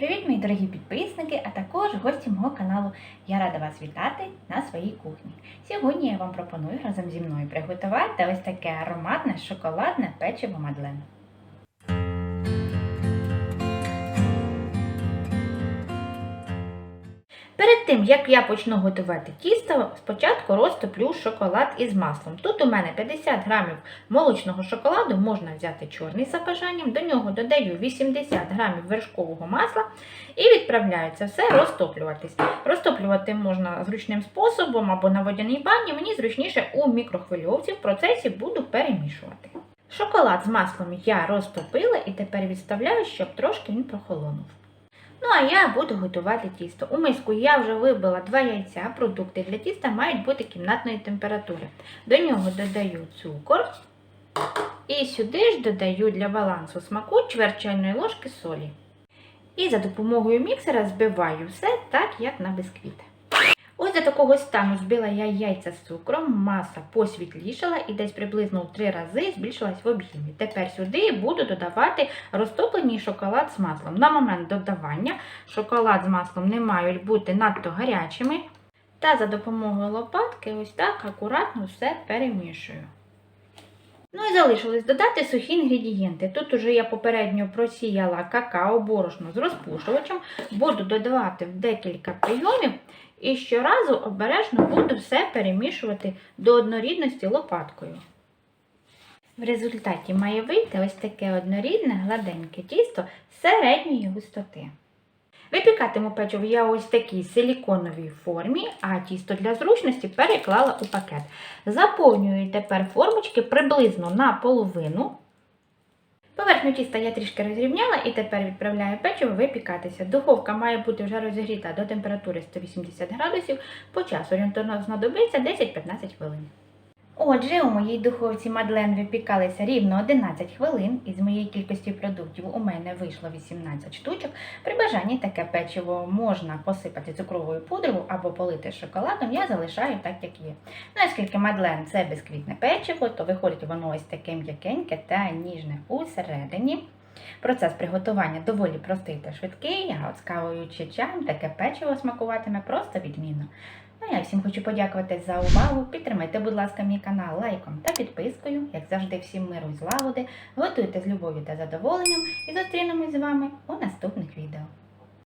Привіт, мої дорогі підписники, а також гості мого каналу. Я рада вас вітати на своїй кухні. Сьогодні я вам пропоную разом зі мною приготувати ось таке ароматне шоколадне печиво Мадлен. Перед тим, як я почну готувати тісто, спочатку розтоплю шоколад із маслом. Тут у мене 50 грамів молочного шоколаду, можна взяти чорний за бажанням, до нього додаю 80 грамів вершкового масла і відправляю це все розтоплюватись. Розтоплювати можна зручним способом або на водяній бані, мені зручніше у мікрохвильовці, в процесі буду перемішувати. Шоколад з маслом я розтопила і тепер відставляю, щоб трошки він прохолонув. Ну, а я буду готувати тісто. У миску я вже вибила два яйця. Продукти для тіста мають бути кімнатної температури. До нього додаю цукор. І сюди ж додаю для балансу смаку чверть чайної ложки солі. І за допомогою міксера збиваю все так, як на бисквіт. Ось до такого стану збила я яйця з цукром, маса посвітлішала і десь приблизно в три рази збільшилась в об'ємі. Тепер сюди буду додавати розтоплений шоколад з маслом. На момент додавання шоколад з маслом не мають бути надто гарячими. Та за допомогою лопатки ось так акуратно все перемішую. Ну і залишилось додати сухі інгредієнти. Тут уже я попередньо просіяла какао борошно з розпушувачем, буду додавати в декілька прийомів і щоразу обережно буду все перемішувати до однорідності лопаткою. В результаті має вийти ось таке однорідне гладеньке тісто середньої густоти. Випікатиму печиво я ось такій силіконовій формі, а тісто для зручності переклала у пакет. Заповнюю тепер формочки приблизно на половину. Поверхню тіста я трішки розрівняла і тепер відправляю печиво випікатися. Духовка має бути вже розігріта до температури 180 градусів. По часу орієнтовно знадобиться 10-15 хвилин. Отже, у моїй духовці Мадлен випікалися рівно 11 хвилин. Із моєї кількості продуктів у мене вийшло 18 штучок. При бажанні таке печиво можна посипати цукровою пудрою або полити шоколадом, я залишаю так, як є. Ну, оскільки Мадлен це безквітне печиво, то виходить воно ось таке м'якеньке та ніжне усередині. Процес приготування доволі простий та швидкий, а от з кавою чи чаєм таке печиво смакуватиме просто відмінно. Я всім хочу подякувати за увагу. Підтримайте, будь ласка, мій канал лайком та підпискою. Як завжди, всім миру і злагоди. Готуйте з любов'ю та задоволенням і зустрінемось з вами у наступних відео.